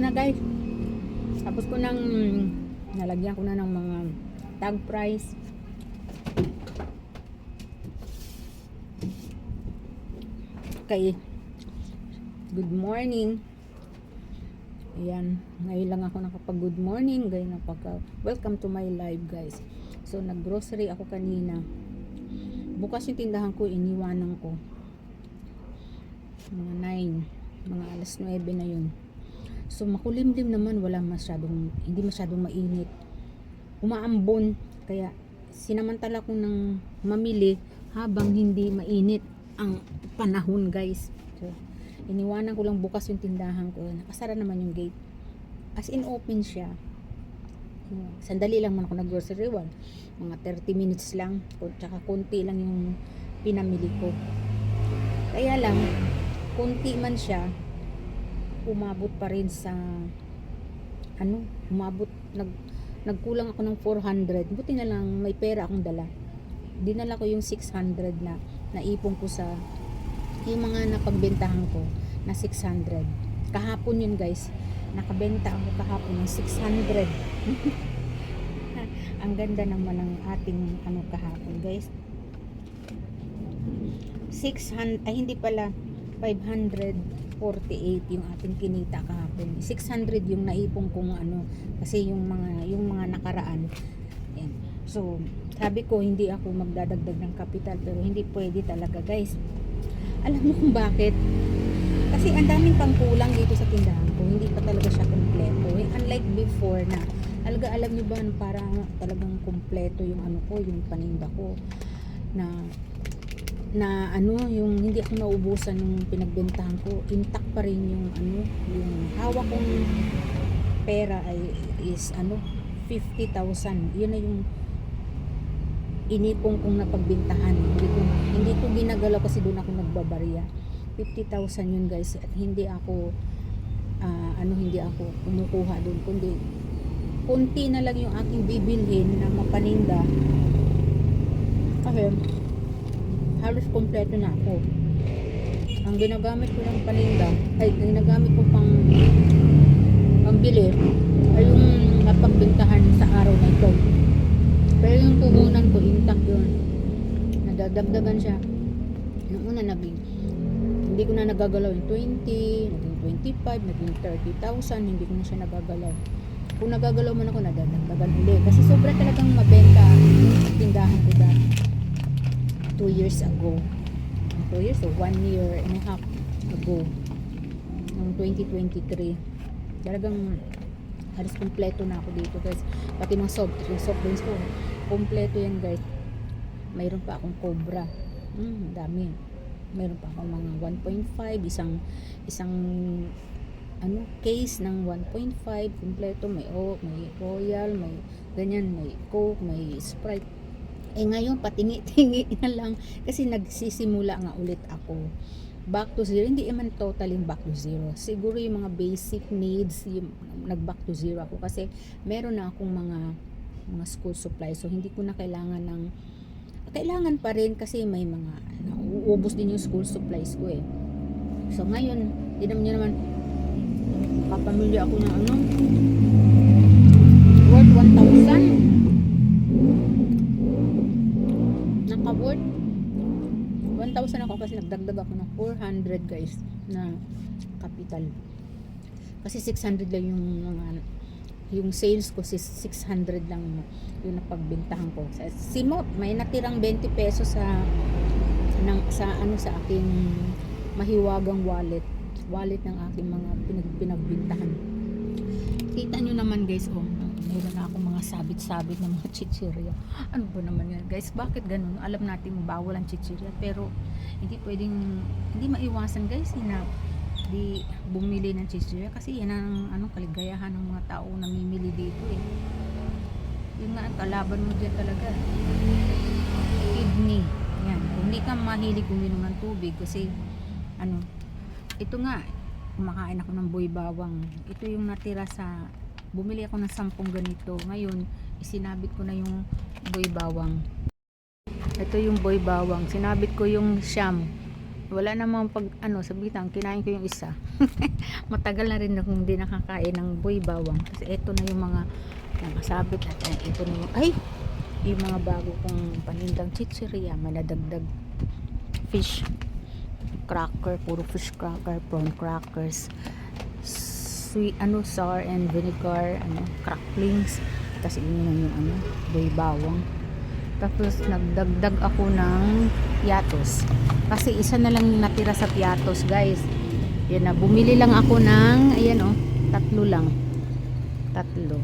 na guys. Tapos ko nang nalagyan ko na ng mga tag price. Okay. Good morning. Ayan. Ngayon lang ako nakapag good morning. Ngayon na pagka welcome to my live guys. So nag grocery ako kanina. Bukas yung tindahan ko, iniwanan ko. Mga 9. Mga alas 9 na yun. So makulimlim naman, wala masyadong, hindi masyadong mainit. Umaambon, kaya sinamantala ko ng mamili habang hindi mainit ang panahon guys. So, iniwanan ko lang bukas yung tindahan ko. Nakasara naman yung gate. As in open siya. Hmm, Sandali lang man ako nag-grocery one. Mga 30 minutes lang. Tsaka konti lang yung pinamili ko. Kaya lang, konti man siya, umabot pa rin sa ano, umabot nag nagkulang ako ng 400. Buti na lang may pera akong dala. Dinala ko yung 600 na naipon ko sa yung mga napagbentahan ko na 600. Kahapon yun guys. Nakabenta ako kahapon ng 600. Ang ganda naman ng ating ano kahapon guys. 600 ay hindi pala 548 yung ating kinita kahapon. 600 yung naipon kong ano kasi yung mga yung mga nakaraan. Ayan. So, sabi ko hindi ako magdadagdag ng kapital pero hindi pwede talaga, guys. Alam mo kung bakit? Kasi ang daming pangkulang dito sa tindahan ko. Hindi pa talaga siya kumpleto. Eh, Unlike before na alaga alam niyo ba parang talagang kumpleto yung ano ko, yung paninda ko na na ano yung hindi ako naubusan ng pinagbentahan ko intact pa rin yung ano yung hawak kong pera ay is ano 50,000 yun na yung inipong kong napagbentahan. Hindi ko hindi ko ginagalaw kasi doon ako nagbabarya 50,000 yun guys. At hindi ako ah, ano hindi ako kumukuha doon. Kundi konti na lang yung aking bibilhin na mapaninda. Kasi halos kompleto na ako. Ang ginagamit ko ng paninda, ay ginagamit ko pang pambili ay yung napagbentahan sa araw na ito. Pero yung puhunan ko, intact yun. Nadadagdagan siya. Nung una naging, hindi ko na nagagalaw yung 20, naging 25, naging 30,000, hindi ko na siya nagagalaw. Kung nagagalaw man ako, nadadagdagan ulit. Kasi sobra talagang mabenta ang tindahan ko dati. 2 years ago. 2 years o 1 year and a half ago. Noong 2023. Talagang halos kompleto na ako dito guys. Pati mga soft, yung soft drinks ko. Kompleto yan guys. Mayroon pa akong cobra. Hmm, dami. Mayroon pa akong mga 1.5, isang isang ano case ng 1.5 kompleto may o may royal may ganyan may coke may sprite eh ngayon patingi-tingi na lang kasi nagsisimula nga ulit ako. Back to zero. Hindi naman totally back to zero. Siguro yung mga basic needs yung nag back to zero ako kasi meron na akong mga mga school supplies so hindi ko na kailangan ng kailangan pa rin kasi may mga nauubos din yung school supplies ko eh. So ngayon tinam nyo naman kapamilya ako ng ano? Worth 1,000 1,000 ako kasi nagdagdag ako ng 400 guys na capital kasi 600 lang yung mga yung sales ko si 600 lang yung napagbintahan ko. Sa Simot, may natirang 20 pesos sa ng, sa ano sa aking mahiwagang wallet. Wallet ng aking mga pinag, pinagbintahan. Kita nyo naman guys, oh, meron na akong mga sabit-sabit ng mga chichirya. Ano ba naman yan guys? Bakit ganun? Alam natin bawal ang chichirya pero hindi pwedeng, hindi maiwasan guys na di bumili ng chichirya kasi yan ang ano, kaligayahan ng mga tao na namimili dito eh. Yun nga, ang kalaban mo dyan talaga. Kidney. Yan. Hindi ka mahilig uminom ng tubig kasi ano, ito nga, kumakain ako ng boy bawang. Ito yung natira sa, bumili ako ng sampung ganito. Ngayon, isinabit ko na yung boy bawang. Ito yung boy bawang. Sinabit ko yung siyam. Wala namang pag, ano, sabitan, kinain ko yung isa. Matagal na rin akong hindi nakakain ng boy bawang. Kasi ito na yung mga nakasabit at eh, ito na yung, ay, yung mga bago kong panindang chichirya. May nadagdag fish cracker, puro fish cracker, prawn crackers, sweet, ano, sour and vinegar, ano, cracklings, tapos ininom yung ano, boy bawang. Tapos nagdagdag ako ng piatos. Kasi isa na lang natira sa piatos, guys. Yan na, bumili lang ako ng, ayan oh, tatlo lang. Tatlo.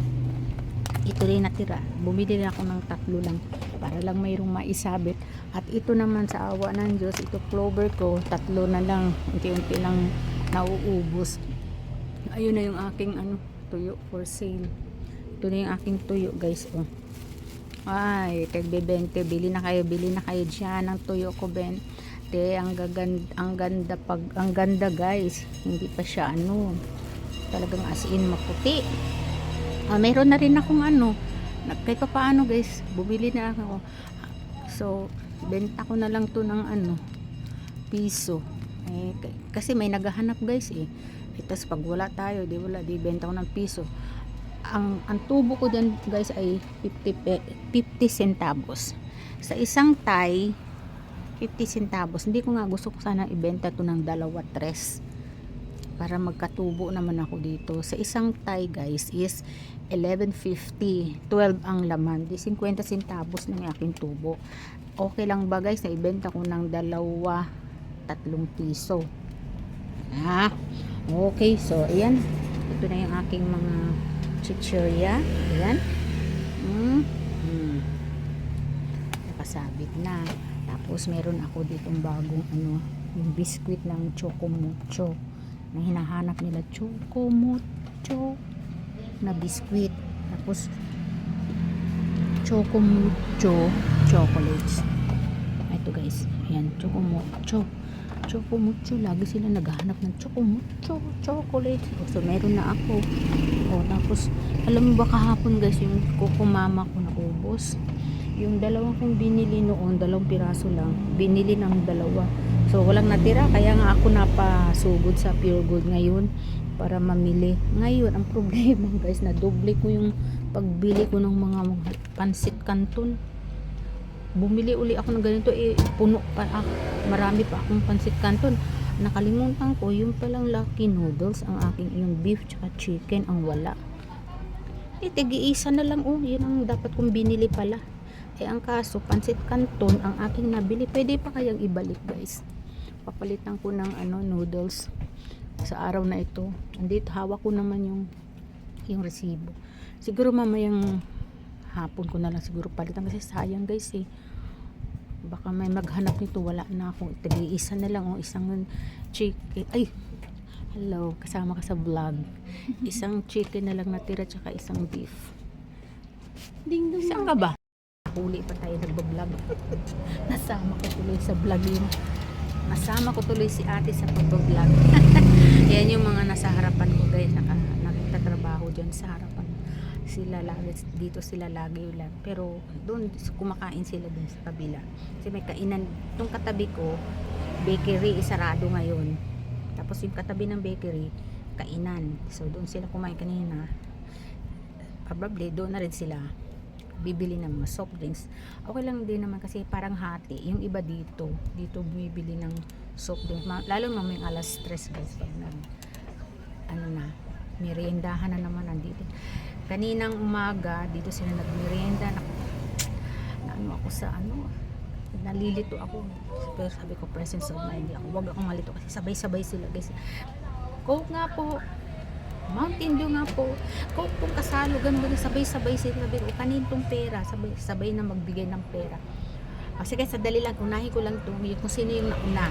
Ito rin natira. Bumili lang ako ng tatlo lang para lang mayroong maisabit. At ito naman sa awa ng Diyos, ito clover ko, tatlo na lang, unti-unti lang nauubos. Ayun na yung aking ano, tuyo for sale. Ito na yung aking tuyo, guys, oh. Ay, tagbe 20, bili na kayo, bili na kayo diyan ng tuyo ko, Ben. Te, ang gaganda, ang ganda pag ang ganda, guys. Hindi pa siya ano, talagang as in maputi. Ah, meron na rin akong ano, kahit pa paano, guys, bumili na ako. So, benta ko na lang to ng ano, piso. Eh, kasi may naghahanap, guys, eh. Tas pag wala tayo, di wala, di benta ko ng piso. Ang ang tubo ko dyan guys ay 50 pe, 50 centavos. Sa isang tie 50 centavos. Hindi ko nga gusto ko sana ibenta to ng dalawa tres. Para magkatubo naman ako dito. Sa isang tie guys is 11.50 12 ang laman. Di 50 centavos ng aking tubo. Okay lang ba guys na ibenta ko ng dalawa tatlong piso? Ah okay so ayan ito na yung aking mga chichirya. Ayan. Mm. Mm. Na. Tapos meron ako ditong bagong ano, yung biscuit ng Choco Mucho. Na hinahanap nila Choco Mucho na biscuit. Tapos Choco Mucho chocolates. Ito guys. Ayan, Choco Mucho. Choco Mucho. Lagi sila naghahanap ng Choco Mucho chocolate. So, meron na ako. O, tapos, alam mo ba kahapon guys, yung kukumama ko na ubos. Yung dalawang kong binili noon, dalawang piraso lang, binili ng dalawa. So, walang natira, kaya nga ako napasugod sa Pure Gold ngayon para mamili. Ngayon, ang problema guys, na doble ko yung pagbili ko ng mga pansit canton. Bumili uli ako ng ganito, eh, puno pa, ah, marami pa akong pansit canton. Nakalimutan ko, yung palang lucky noodles, ang aking yung beef tsaka chicken, ang wala. Eh, tigi-isa na lang, oh, yun ang dapat kong binili pala. Eh, ang kaso, pansit canton, ang aking nabili, pwede pa kayang ibalik, guys. Papalitan ko ng, ano, noodles sa araw na ito. Andito, hawak ko naman yung, yung resibo. Siguro mamayang hapon ko na lang siguro palitan kasi sayang, guys, eh baka may maghanap nito wala na ako. Tagi-isa na lang o isang chicken ay hello kasama ka sa vlog. Isang chicken na lang natira tsaka isang beef. Ding dong. saan ka ba? huli pa tayo nagbablog. Nasama ko tuloy sa vlog yun nasama ko tuloy si ate sa pagbablog. Yan yung mga nasa harapan ko guys. Naka, nagtatrabaho dyan sa harapan sila lagi dito sila lagi lang. Pero doon kumakain sila dun sa kabila. Kasi may kainan tong katabi ko bakery isarado ngayon. Tapos yung katabi ng bakery kainan. So doon sila kumain kanina. Probably doon na rin sila bibili ng mga soft drinks. Okay lang din naman kasi parang hati. Yung iba dito dito bumibili ng soft drinks. Lalo mamayang alas stress guys pag nag ano na meriendahan na naman nandito kaninang umaga, dito sila nagmerienda. Na, na ano ako sa ano, nalilito ako. Pero sabi ko, presence of mind ako. Huwag akong malito kasi sabay-sabay sila guys. Coke nga po. Mountain Dew nga po. Coke pong kasalo. Ganun. Sabay-sabay sila. Sabi ko, kanintong pera. Sabay, sabay na magbigay ng pera. Ah, sige, sadali lang. Unahin ko lang itong kung sino yung nauna.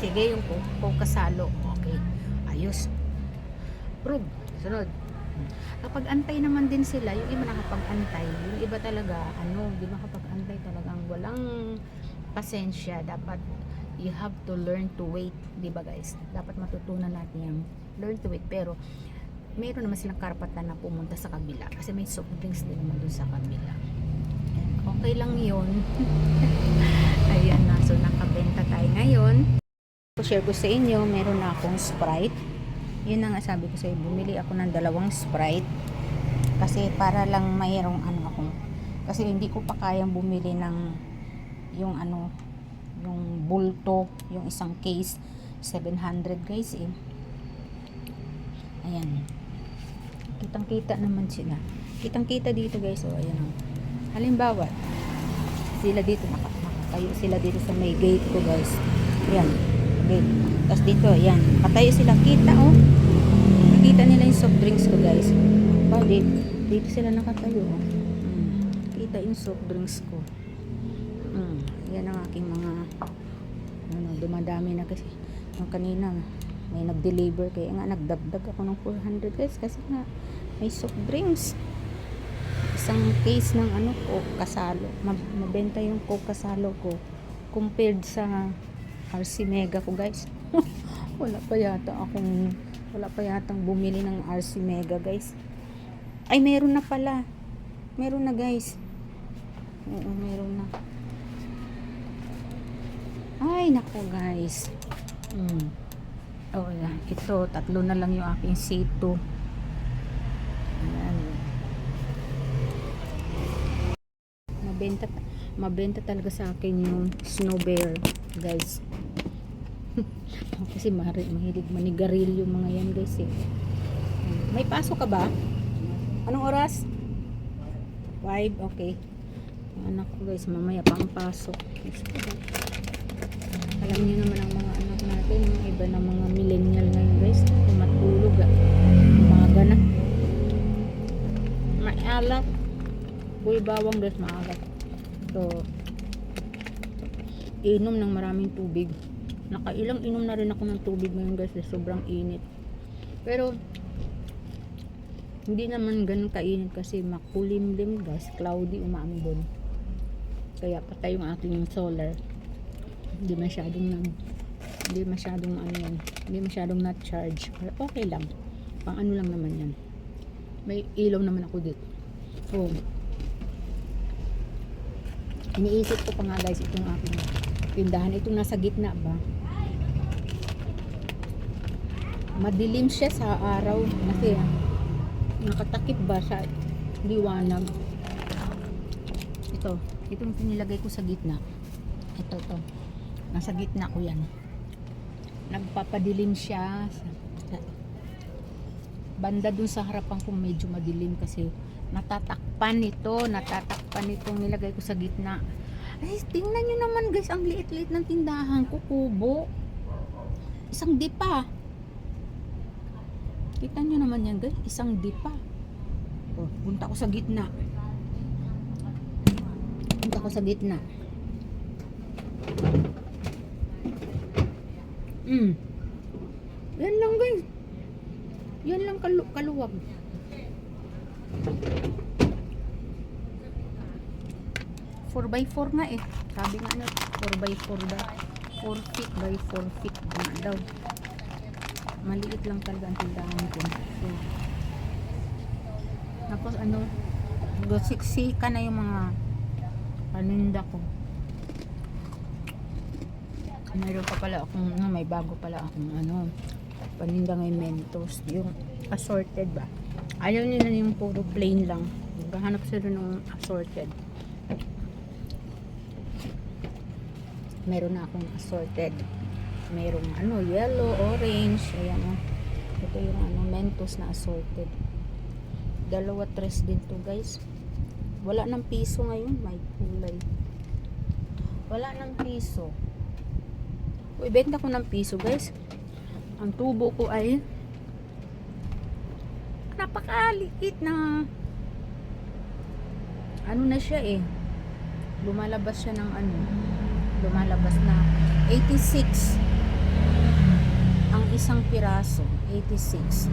Sige, yung Coke, Coke kasalo. Okay. Ayos. Prove. Sunod. Kapag antay naman din sila, yung iba nakapag-antay, yung iba talaga, ano, di ba kapag antay talagang walang pasensya, dapat you have to learn to wait, di ba guys? Dapat matutunan natin yung learn to wait, pero meron naman silang karapatan na pumunta sa kabila kasi may soft drinks din naman dun sa kabila. Okay lang yun. Ayan na, so nakabenta tayo ngayon. Share ko sa inyo, meron na akong Sprite yun na nga sabi ko sa'yo, bumili ako ng dalawang Sprite. Kasi para lang mayroong ano ako. Kasi hindi ko pa kayang bumili ng yung ano yung bulto, yung isang case. 700 guys eh. Ayan. Kitang kita naman sila. Kitang kita dito guys. Oh ayan oh. halimbawa sila dito naka, nakatayo sila dito sa may gate ko guys. Ayan gate tapos dito ayan patayo sila. Kita oh. Nakita nila yung soft drinks ko guys. Ba dito, dito sila nakatayo oh. mm. kita yung soft drinks ko. Mm. yan ang aking mga ano, dumadami na kasi. Yung kanina may nag-deliver kaya nga nagdagdag ako ng 400 guys kasi nga may soft drinks. Isang case ng ano coke kasalo Mab- mabenta yung coke kasalo ko compared sa RC Mega ko guys. Wala pa yata akong wala pa yatang bumili ng RC Mega guys. Ay meron na pala. Meron na guys. Oo meron na. Ay nako guys. Mm. oh yan ito tatlo na lang yung aking C2 ayan. Mabenta mabenta talaga sa akin yung snow bear guys kasi mari, mahilig manigaril yung mga yan guys eh. May pasok ka ba? anong oras? 5? okay. Anak ko guys mamaya pang pasok alam niyo naman ang mga anak natin yung iba ng mga millennial ngayon guys matulog ah. Umaga na. May alak. Buhay bawang guys maalat so inom ng maraming tubig nakailang inom na rin ako ng tubig ngayon guys sobrang init. Pero hindi naman ganun kainit kasi makulimlim guys. Cloudy umaambon. Kaya patay yung aking solar. Hindi masyadong nang hindi masyadong ano yan. Hindi masyadong not charge pero okay lang. Pang ano lang naman yan? May ilaw naman ako dito. So iniisip ko pa nga guys itong aking tindahan. Itong nasa gitna ba madilim siya sa araw kasi nakatakip ba sa liwanag. Ito itong nilagay ko sa gitna. Ito to nasa gitna ko yan. Nagpapadilim siya sa- sa- banda dun sa harapan ko medyo madilim kasi natatakpan ito natatakpan itong nilagay ko sa gitna. Ay tingnan nyo naman guys ang liit-liit ng tindahan ko kubo. Isang dipa kita nyo naman yan guys isang dipa oh, punta ko sa gitna punta ko sa gitna mm. yan lang guys yan lang kalu kaluwag Four by four nga eh. Sabi nga na, 4 by 4 daw. 4 feet by 4 feet nga daw. Maliit lang talaga ang tindahan ko. So, tapos ano, siksika na yung mga paninda ko. Mayroon pa pala akong, ano, may bago pala akong ano, paninda ngayon Mentos. Yung assorted ba? Ayaw nila yung puro plain lang. Maghahanap sila ng assorted. meron na akong assorted merong ano yellow, orange ayan o ito yung ano mentos na assorted Dalawa tres din to guys. Wala ng piso ngayon. May kulay. Wala ng piso. Uy, benta ko ng piso guys. Ang tubo ko ay napakaliit na ano na siya eh. Lumalabas siya ng ano. Lumalabas na 86 ang isang piraso 86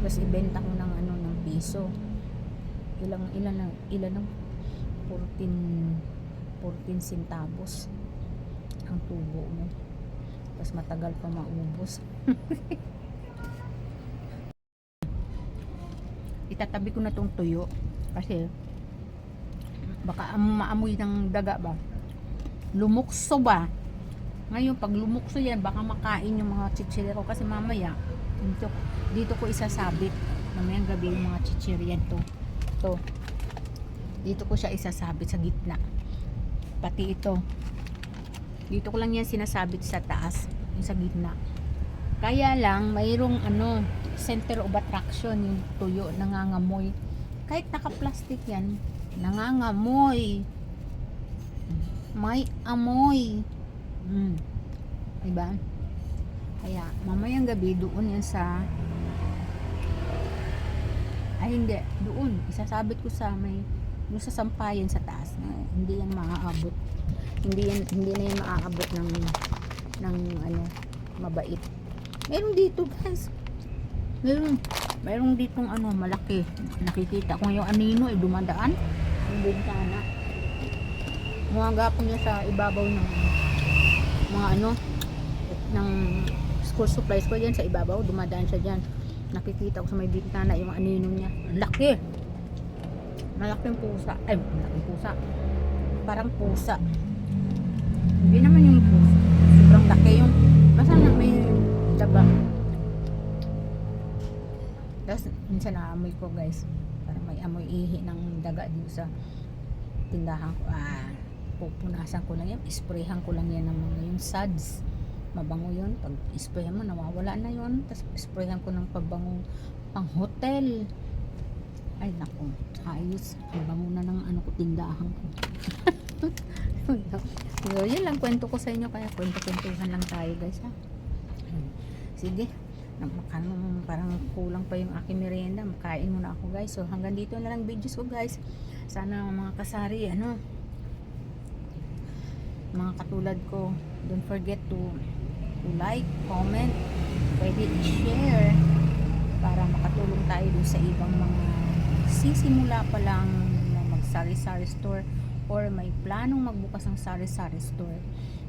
tapos ibenta ko ng ano ng piso. Ilang ilan lang ilan lang 14 14 centavos ang tubo mo. Tapos matagal pa maubos. Itatabi ko na tong tuyo kasi baka am- maamoy ng daga ba? Lumukso ba ngayon pag lumukso yan baka makain yung mga chichirero kasi mamaya dito, dito ko isasabit. Mamayang gabi yung mga chichiryan to. To dito ko siya isasabit sa gitna. Pati ito. Dito ko lang yan sinasabit sa taas yung sa gitna. Kaya lang mayroong ano center of attraction yung tuyo nangangamoy. Kahit naka-plastic yan nangangamoy. May amoy mm. diba? Kaya mamayang gabi doon yan sa ay hindi. Doon. Isasabit ko sa may yung sa sampayan sa taas na hindi yan maaabot. Hindi yan hindi na yan maaabot ng ng ano mabait. Meron dito guys. Meron meron ditong ano malaki. Nakikita ko yung anino ay dumadaan. Yung bintana. Mga gapon niya sa ibabaw ng mga ano ng school supplies ko yan sa ibabaw dumadaan siya dyan. Nakikita ko sa may bintana yung anino niya. Ang laki. Malaking pusa. Ay malaking pusa. Parang pusa. Hindi naman yung pusa. Sobrang laki yung basta na may daba. Tapos minsan naamoy ko guys. Parang may amoy ihi ng daga dito sa tindahan ko. Ah pupunasan ko lang yan. Isprayhan ko lang yan ng mga yung suds. Mabango yun. Pag isprayan mo nawawala na yun. Tapos isprayhan ko ng pabango pang hotel. Ay naku. Ayos. Ang bango na ng ano ko tindahan ko. So yun lang kwento ko sa inyo. Kaya kwento-kwentuhan lang tayo guys ha? Sige. Na- makanong parang kulang pa yung aking merienda. Makain muna ako guys. So hanggang dito na lang videos ko guys. Sana mga kasari ano mga katulad ko don't forget to, to like, comment pwede i-share para makatulong tayo dun sa ibang mga sisimula pa lang na mag sari-sari store or may planong magbukas ng sari-sari store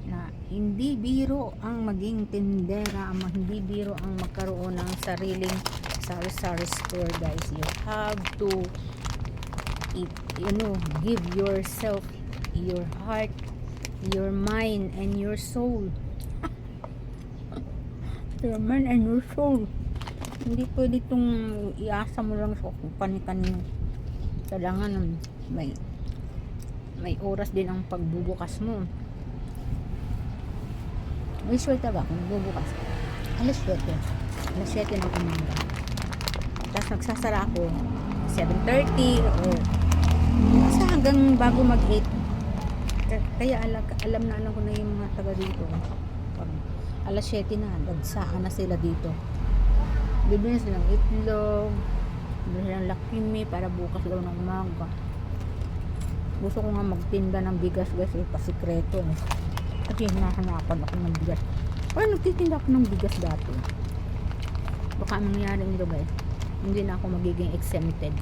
na hindi biro ang maging tindera, ang hindi biro ang magkaroon ng sariling sari-sari store guys. You have to you know, give yourself your heart, your mind, and your soul. your mind and your soul. Hindi pwede itong iasa mo lang sa kung kani-kanino. Kailangan may may oras din ang pagbubukas mo. May swerte ba kung bubukas? Alas 7. Alas 7 ng umaga. Tapos nagsasara ako 7.30 or basta hanggang bago mag 8. Kaya alam, alam na alam ko na yung mga taga dito. Pag alas 7 na, nagsaka na sila dito. Bibili silang itlog, bibili silang lakimi para bukas daw ng umaga. Gusto ko nga magtinda ng bigas guys, eh, pasikreto. Eh. Kasi hinahanapan ako ng bigas. Parang nagtitinda ako ng bigas dati. Baka ang mangyari nito guys, hindi na ako magiging exempted.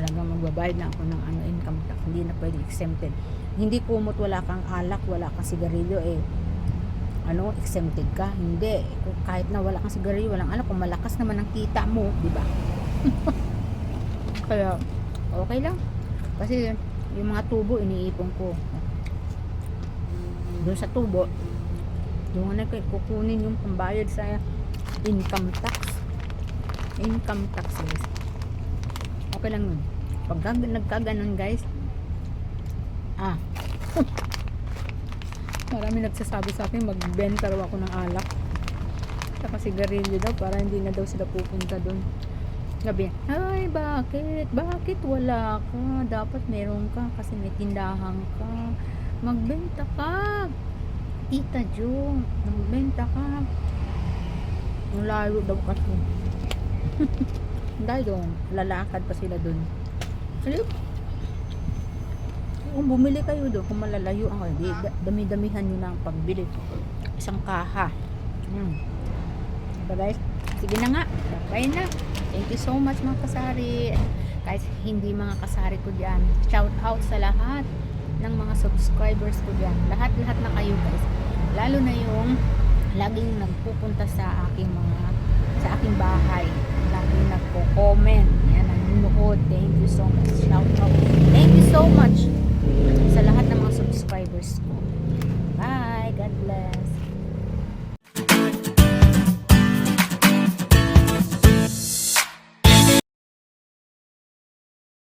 Talagang magbabayad na ako ng ano income tax. Hindi na pwede exempted. Hindi kumot wala kang alak, wala kang sigarilyo eh ano, exempted ka. Hindi. Kahit na wala kang sigarilyo, walang ano, kung malakas naman ang kita mo, di ba? Kaya, okay lang. Kasi, yung mga tubo, iniipon ko. Doon sa tubo, doon na kayo kukunin yung pambayad sa income tax. Income tax, guys. Okay lang yun. Pag nagkaganon, guys, ah, marami nagsasabi sa akin magbenta raw ako ng alak Saka sigarilyo daw para hindi na daw sila pupunta doon. Gabi, ay bakit? Bakit wala ka? Dapat meron ka kasi may tindahan ka. Magbenta ka. Tita Jo, magbenta ka. Layo daw kasi. Dahil doon, lalakad pa sila doon. Ayun. Kung bumili kayo doon, kung malalayo ang di, da- dami-damihan nyo na ang pagbili. Isang kaha. Hmm. Diba guys? Sige na nga. Bye na. Thank you so much mga kasari. Kahit hindi mga kasari ko dyan. Shout out sa lahat ng mga subscribers ko dyan. Lahat-lahat na kayo guys. Lalo na yung laging nagpupunta sa aking mga sa aking bahay. Laging nagpo-comment. Nanonood. Thank you so much. Shout out. Thank you so much sa lahat ng mga subscribers ko. Bye. God bless.